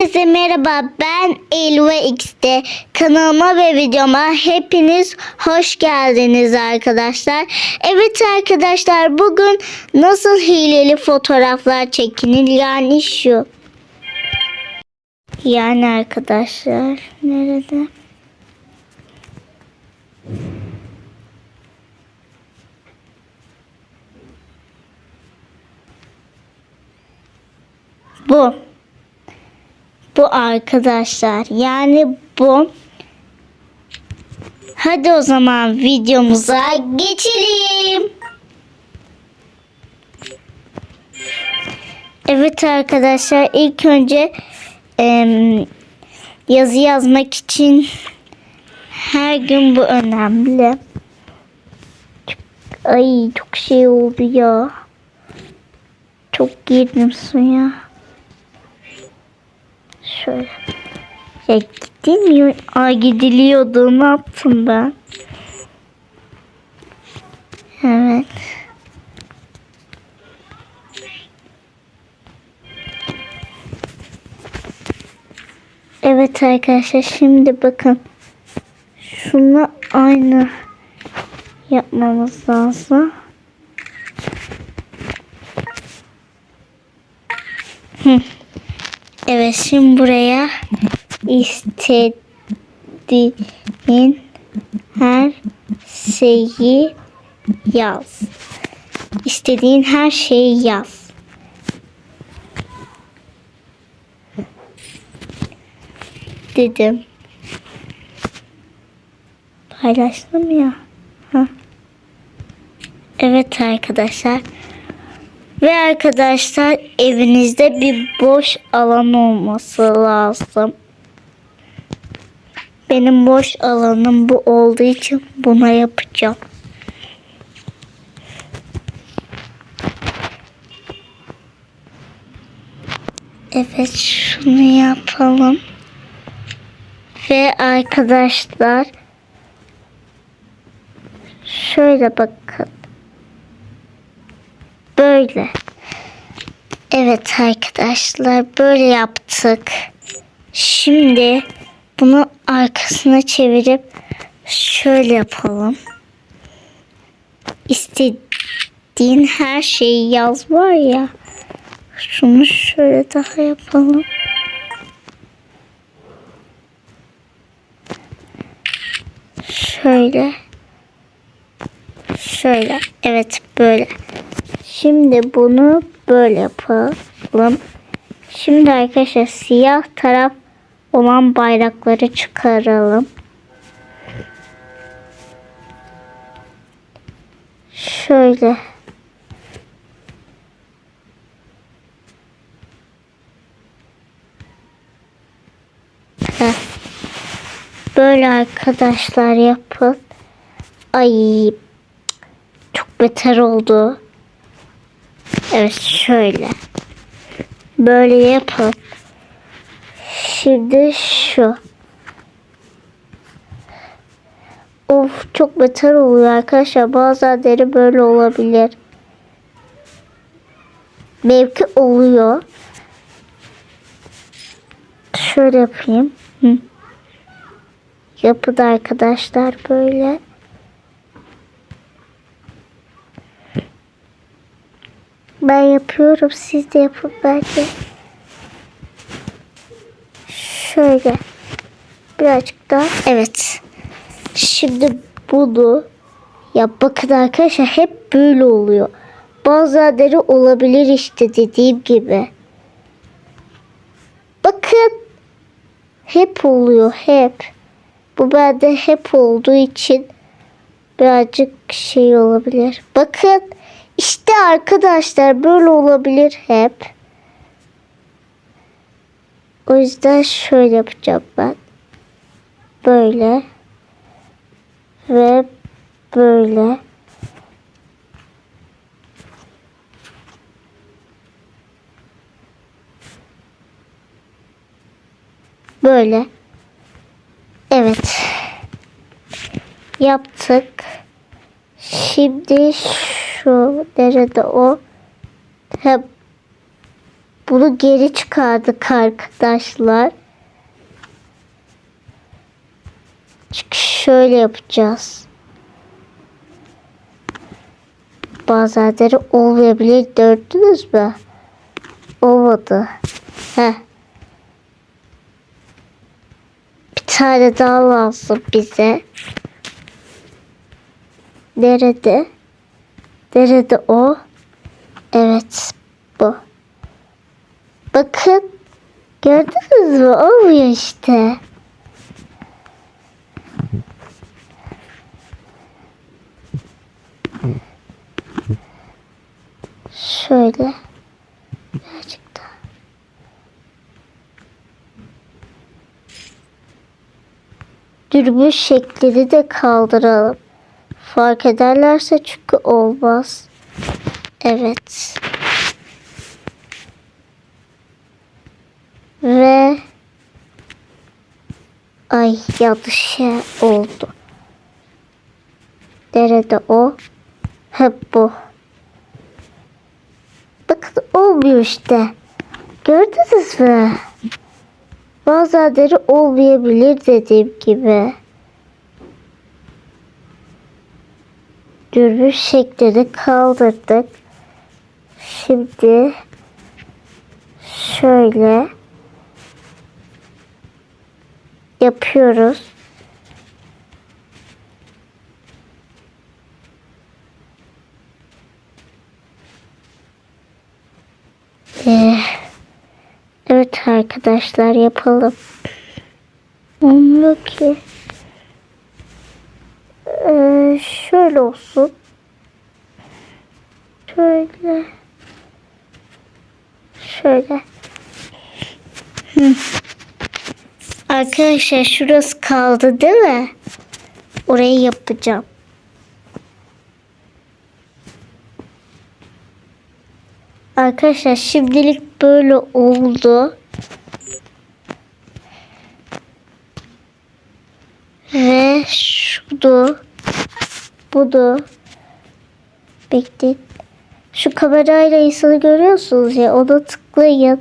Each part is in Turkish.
Herkese merhaba ben Elva X'te kanalıma ve videoma hepiniz hoş geldiniz arkadaşlar. Evet arkadaşlar bugün nasıl hileli fotoğraflar çekilir yani şu. Yani arkadaşlar nerede? Bu. Bu arkadaşlar. Yani bu. Hadi o zaman videomuza geçelim. Evet arkadaşlar ilk önce em, yazı yazmak için her gün bu önemli. Ay çok şey oldu ya. Çok girdim suya. Şöyle. Ya gidilmiyor. Ay gidiliyordu. Ne yaptım ben? Evet. Evet arkadaşlar şimdi bakın. Şunu aynı yapmamız lazım. Evet şimdi buraya istediğin her şeyi yaz. İstediğin her şeyi yaz. Dedim. Paylaştım ya. Ha. Evet arkadaşlar. Ve arkadaşlar evinizde bir boş alan olması lazım. Benim boş alanım bu olduğu için buna yapacağım. Evet şunu yapalım. Ve arkadaşlar şöyle bakın. Böyle. Evet arkadaşlar böyle yaptık. Şimdi bunu arkasına çevirip şöyle yapalım. İstediğin her şeyi yaz var ya. Şunu şöyle daha yapalım. Şöyle. Şöyle. Evet böyle. Şimdi bunu böyle yapalım. Şimdi arkadaşlar siyah taraf olan bayrakları çıkaralım. Şöyle. Heh. Böyle arkadaşlar yapın. Ay çok beter oldu. Evet şöyle. Böyle yapın. Şimdi şu. Of çok beter oluyor arkadaşlar. Bazen deri böyle olabilir. Mevki oluyor. Şöyle yapayım. Hı. Yapıda arkadaşlar böyle. Ben yapıyorum. Siz de yapın bence. Şöyle. Birazcık daha. Evet. Şimdi bunu ya bakın arkadaşlar hep böyle oluyor. Bazıları olabilir işte dediğim gibi. Bakın. Hep oluyor hep. Bu bende hep olduğu için birazcık şey olabilir. Bakın. İşte arkadaşlar böyle olabilir hep. O yüzden şöyle yapacağım ben. Böyle. Ve böyle. Böyle. Evet. Yaptık. Şimdi şu nerede o? Hep Bunu geri çıkardık arkadaşlar. Çünkü şöyle yapacağız. Bazenleri olmayabilir gördünüz mü? Olmadı. Heh. Bir tane daha lazım bize. Nerede? Nerede o? Evet bu. Bakın. Gördünüz mü? Olmuyor işte. Şöyle. Birazcık daha. Dürbün şeklini de kaldıralım. Fark ederlerse çünkü olmaz. Evet. Ve ay yanlış şey oldu. Nerede o? Hep bu. Bakın olmuyor işte. Gördünüz mü? Bazenleri olmayabilir dediğim gibi. Dürbün şeklini kaldırdık. Şimdi şöyle yapıyoruz. Evet arkadaşlar yapalım. Olmuyor ki. Ee, şöyle olsun. Şöyle. Şöyle. Hı. Arkadaşlar şurası kaldı değil mi? Orayı yapacağım. Arkadaşlar şimdilik böyle oldu. Ve şudu. Budu. Bekleyin. Şu kamerayla insanı görüyorsunuz ya. Ona tıklayın.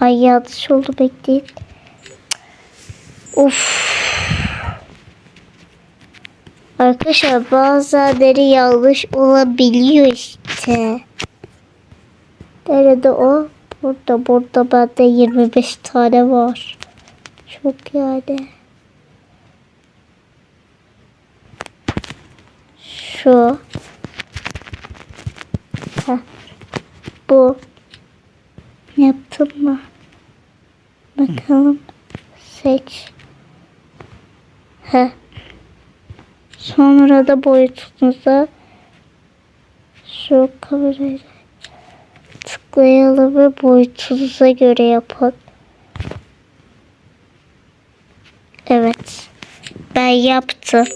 Ay yanlış oldu bekleyin. Of. Arkadaşlar bazenleri yanlış olabiliyor işte. Nerede o? Burada burada bende 25 tane var. Çok yani. Şu. Heh. Bu. Yaptım mı? Bakalım. Seç. Heh. Sonra da boyutunuza şu kamerayla tıklayalım ve boyutunuza göre yapın. Evet. Ben yaptım.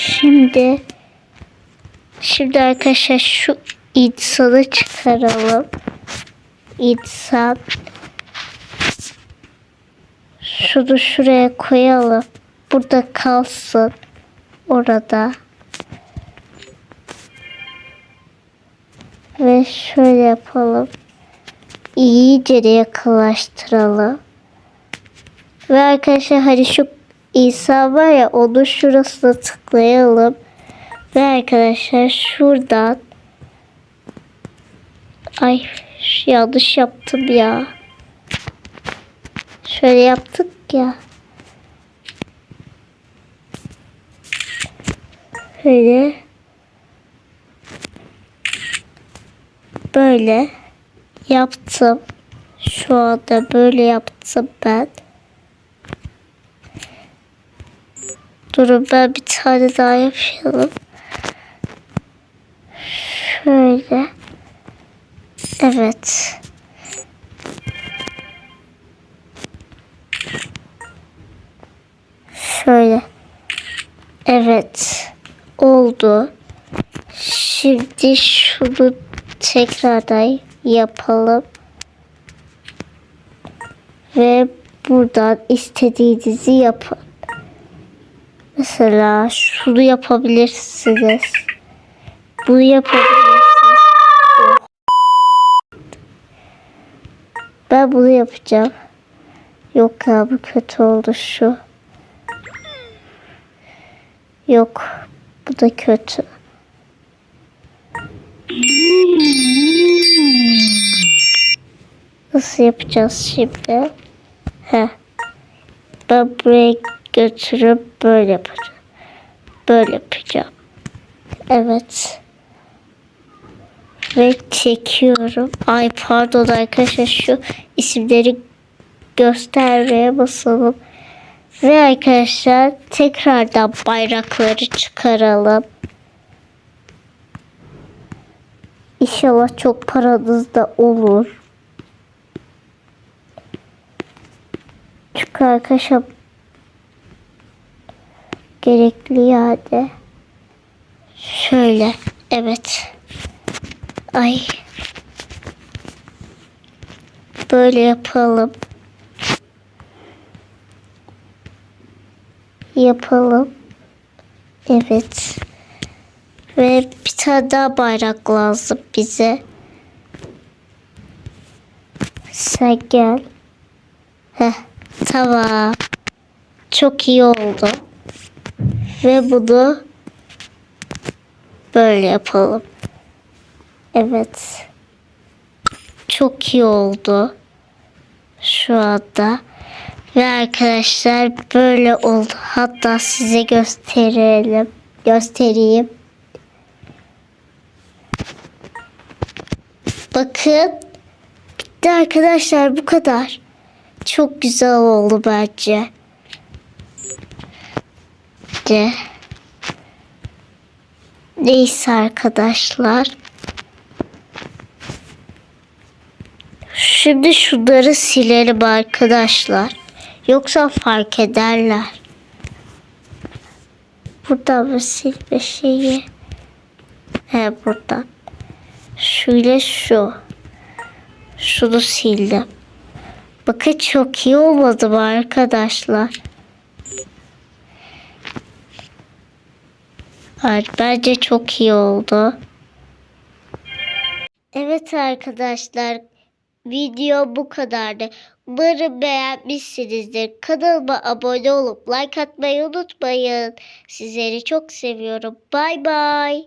Şimdi şimdi arkadaşlar şu insanı çıkaralım. İnsan şunu şuraya koyalım. Burada kalsın. Orada. Ve şöyle yapalım. İyice yakınlaştıralım. Ve arkadaşlar hani şu İsa var ya onu şurasına tıklayalım. Ve arkadaşlar şuradan Ay yanlış yaptım ya. Şöyle yaptık ya. Böyle. Böyle yaptım. Şu anda böyle yaptım ben. Durun ben bir tane daha yapalım. Şöyle. Evet. Şöyle. Evet. Oldu. Şimdi şunu tekrardan yapalım. Ve buradan istediğinizi yapın. Mesela şunu yapabilirsiniz. Bunu yapabilirsiniz. Ben bunu yapacağım. Yok ya bu kötü oldu şu. Yok. Bu da kötü. Nasıl yapacağız şimdi? Heh. Ben buraya götürüp böyle yapacağım. Böyle yapacağım. Evet. Ve çekiyorum. Ay pardon arkadaşlar şu isimleri göstermeye basalım. Ve arkadaşlar tekrardan bayrakları çıkaralım. İnşallah çok paranız da olur. Çünkü arkadaşlar gerekli yani. Şöyle. Evet. Ay. Böyle yapalım. Yapalım. Evet. Ve bir tane daha bayrak lazım bize. Sen gel. Heh, tamam. Çok iyi oldu. Ve bunu böyle yapalım. Evet. Çok iyi oldu. Şu anda. Ve arkadaşlar böyle oldu. Hatta size gösterelim. Göstereyim. Bakın. Bitti arkadaşlar bu kadar. Çok güzel oldu bence. De. Neyse arkadaşlar. Şimdi şunları silelim arkadaşlar. Yoksa fark ederler. Buradan mı silme şeyi? He buradan. Şöyle şu. Şunu sildim. Bakın çok iyi olmadı mı arkadaşlar? Evet, bence çok iyi oldu. Evet arkadaşlar, video bu kadardı. Umarım beğenmişsinizdir. Kanalıma abone olup like atmayı unutmayın. Sizleri çok seviyorum. Bay bay.